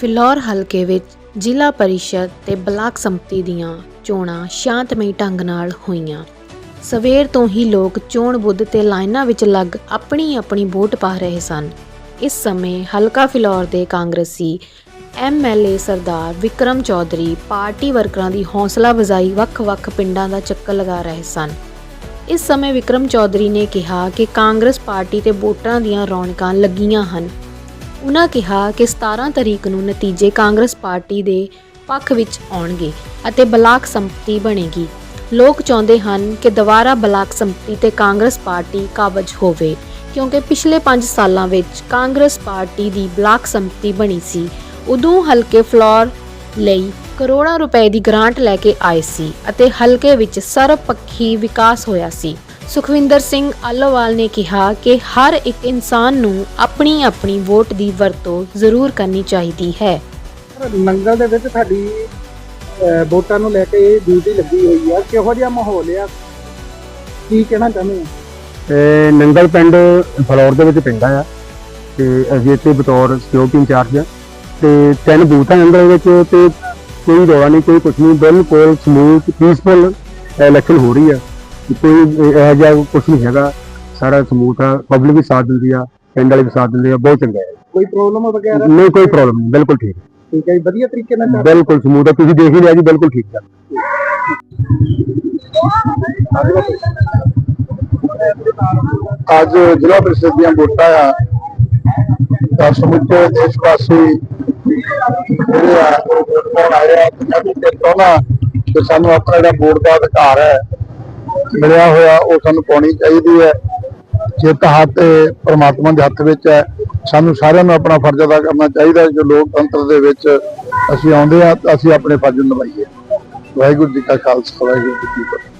ਫਿਲੌਰ ਹਲਕੇ ਵਿੱਚ ਜ਼ਿਲ੍ਹਾ ਪਰਿਸ਼ਦ ਤੇ ਬਲਾਕ ਸੰਮਤੀ ਦੀਆਂ ਚੋਣਾਂ ਸ਼ਾਂਤਮਈ ਢੰਗ ਨਾਲ ਹੋਈਆਂ। ਸਵੇਰ ਤੋਂ ਹੀ ਲੋਕ ਚੋਣ ਬੁੱਧ ਤੇ ਲਾਈਨਾਂ ਵਿੱਚ ਲੱਗ ਆਪਣੀ ਆਪਣੀ ਵੋਟ ਪਾ ਰਹੇ ਸਨ। ਇਸ ਸਮੇਂ ਹਲਕਾ ਫਿਲੌਰ ਦੇ ਕਾਂਗਰਸੀ ਐਮਐਲਏ ਸਰਦਾਰ ਵਿਕਰਮ ਚੌਧਰੀ ਪਾਰਟੀ ਵਰਕਰਾਂ ਦੀ ਹੌਸਲਾ ਵਜ਼ਾਈ ਵੱਖ-ਵੱਖ ਪਿੰਡਾਂ ਦਾ ਚੱਕਰ ਲਗਾ ਰਹੇ ਸਨ। ਇਸ ਸਮੇਂ ਵਿਕਰਮ ਚੌਧਰੀ ਨੇ ਕਿਹਾ ਕਿ ਕਾਂਗਰਸ ਪਾਰਟੀ ਤੇ ਵੋਟਰਾਂ ਦੀਆਂ ਰੌਣਕਾਂ ਲੱਗੀਆਂ ਹਨ। ਉਨ੍ਹਾਂ ਕਿਹਾ ਕਿ 17 ਤਰੀਕ ਨੂੰ ਨਤੀਜੇ ਕਾਂਗਰਸ ਪਾਰਟੀ ਦੇ ਪੱਖ ਵਿੱਚ ਆਉਣਗੇ ਅਤੇ ਬਲਾਕ ਸੰਪਤੀ ਬਣੇਗੀ। ਲੋਕ ਚਾਹੁੰਦੇ ਹਨ ਕਿ ਦੁਬਾਰਾ ਬਲਾਕ ਸੰਪਤੀ ਤੇ ਕਾਂਗਰਸ ਪਾਰਟੀ ਕਾਬਜ ਹੋਵੇ, ਕਿਉਂਕਿ ਪਿਛਲੇ 5 ਸਾਲਾਂ ਵਿੱਚ ਕਾਂਗਰਸ ਪਾਰਟੀ ਦੀ ਬਲਾਕ ਸੰਪਤੀ ਬਣੀ ਸੀ। ਉਦੋਂ ਹਲਕੇ ਫਲੋਰ ਲਈ ਕਰੋੜਾਂ ਰੁਪਏ ਦੀ ਗ੍ਰਾਂਟ ਲੈ ਕੇ ਆਏ ਸੀ ਅਤੇ ਹਲਕੇ ਵਿੱਚ ਸਰਬਪੱਖੀ ਵਿਕਾਸ ਹੋਇਆ ਸੀ। ਸੁਖਵਿੰਦਰ ਸਿੰਘ ਆਲੋਵਾਲ ਨੇ ਕਿਹਾ ਕਿ ਹਰ ਇੱਕ ਇਨਸਾਨ ਨੂੰ ਆਪਣੀ ਆਪਣੀ ਵੋਟ ਦੀ ਵਰਤੋਂ ਜ਼ਰੂਰ ਕਰਨੀ ਚਾਹੀਦੀ ਹੈ। ਨੰਗਲ ਦੇ ਵਿੱਚ ਸਾਡੀ ਅਹ, ਵੋਟਾਂ ਨੂੰ ਲੈ ਕੇ ਡਿਊਟੀ ਲੱਗੀ ਹੋਈ ਆ। ਕਿਹੋ ਜਿਹਾ ਮਾਹੌਲ ਆ? ਕੀ ਕਹਿਣਾ ਚਾਹੁੰਦੇ ਹੋ? ਤੇ ਨੰਗਲ ਪਿੰਡ ਫਲੌਰ ਦੇ ਵਿੱਚ ਪੈਂਦਾ ਆ। ਤੇ ਅਸੀਂ ਇੱਥੇ ਬਤੌਰ ਸਿਕਿਉਰਿਟੀ ਇੰਚਾਰਜ ਆ। ਤੇ ਤਿੰਨ ਬੂਥ ਆ ਨੰਗਲ ਵਿੱਚ ਤੇ ਕੋਈ ਰੌਲਾ ਨਹੀਂ ਕੋਈ ਕੁਛ ਨਹੀਂ। ਬਿਲਕੁਲ ਸਮੂਥ ਪੀਸਫੁਲ ਇਲੈਕਸ਼ਨ ਹੋ ਰਹੀ ਆ। ਕੋਈ ਇਹੋ ਜਿਹਾ ਕੁਛ ਨਹੀਂ ਹੈਗਾ। ਸਾਰਾ ਸਮੂਥ ਆ ਪਬਲਿਕ ਵੀ ਸਾਥ ਦਿੰਦੀ ਆ ਪਿੰਡ ਵਾਲੇ ਵੀ ਸਾਥ ਦਿੰਦੇ ਆ ਬਹੁਤ ਚੰਗਾ ਹੈ। ਕੋਈ ਪ੍ਰੋਬਲਮ ਵਗੈਰਾ? ਨਹੀਂ ਕੋਈ ਪ੍ਰੋਬਲਮ ਨਹੀਂ ਬਿਲਕੁਲ ਠੀਕ। ਠੀਕ ਹੈ ਜੀ, ਵਧੀਆ ਤਰੀਕੇ ਨਾਲ ਚੱਲ ਬਿਲਕੁਲ ਸਮੂਥ ਆ ਤੁਸੀਂ ਦੇਖ ਹੀ ਲਿਆ ਜੀ ਬਿਲਕੁਲ ਠੀਕ ਆ ਅੱਜ ਜ਼ਿਲ੍ਹਾ ਪ੍ਰੀਸ਼ਦ ਦੀਆਂ ਵੋਟਾਂ ਆ। ਤਾਂ ਸਮੁੱਚੇ ਦੇਸ਼ ਵਾਸੀ ਜਿਹੜੇ ਆ ਉਹ ਵੋਟ ਪਾਉਣ ਆਏ ਆ ਪੰਜਾਬੀ ਤੇ ਚਾਹੁੰਦਾ ਕਿ ਸਾਨੂੰ ਆਪਣਾ ਜਿਹੜਾ ਵੋਟ ਦਾ ਅਧਿਕਾਰ ਹੈ ਮਿਲਿਆ ਹੋਇਆ, ਉਹ ਸਾਨੂੰ ਪਾਉਣੀ ਚਾਹੀਦੀ ਹੈ। ਜਿੱਤ ਹੱਥ ਪਰਮਾਤਮਾ ਦੇ ਹੱਥ ਵਿੱਚ ਹੈ, ਸਾਨੂੰ ਸਾਰਿਆਂ ਨੂੰ ਆਪਣਾ ਫਰਜ਼ ਅਦਾ ਕਰਨਾ ਚਾਹੀਦਾ ਹੈ। ਜੋ ਲੋਕਤੰਤਰ ਦੇ ਵਿੱਚ ਅਸੀਂ ਆਉਂਦੇ ਆ ਤਾਂ ਅਸੀਂ ਆਪਣੇ ਫਰਜ਼ ਨਿਭਾਈਏ। ਵਾਹਿਗੁਰੂ ਜੀ ਕਾ ਖਾਲਸਾ, ਵਾਹਿਗੁਰੂ ਜੀ ਕੀ ਫਤਿਹ।